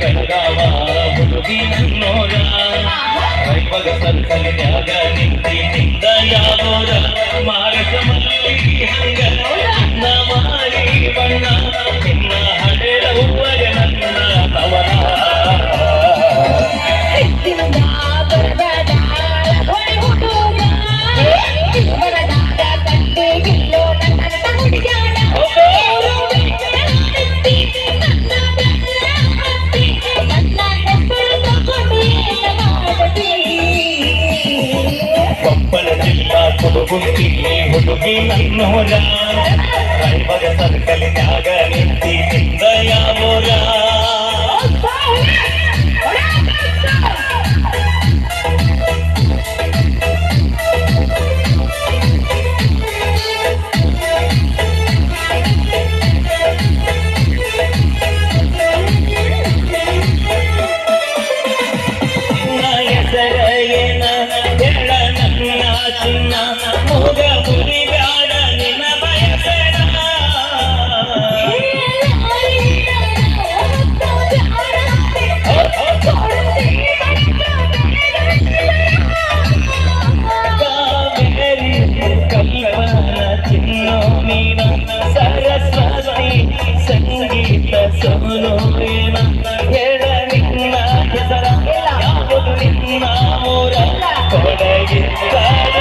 ಕರಗಾವ ಕೊಪ್ಪಳ ಜಿಲ್ಲಾ ಕುಡುಗುಂತಿಲ್ಲಿ ಹುಡುಗಿ ನನ್ನೋರ ಕೈಪಗ ಅನ್ನ ಮುಗ ಮುರಿ ಬ್ಯಾಡ ನಿನ್ನ ಬಯಸಡ ಸರಸ್ವತಿ ಸಂಗೀತ ಸೋನು ಪ್ರೇಮ ಎಡ ನಿನ್ನ ಹೆಸರ ಯಾವುದು ನಿನ್ನ ಮೂರ ಕೊಡಗಿದ್ದಾರ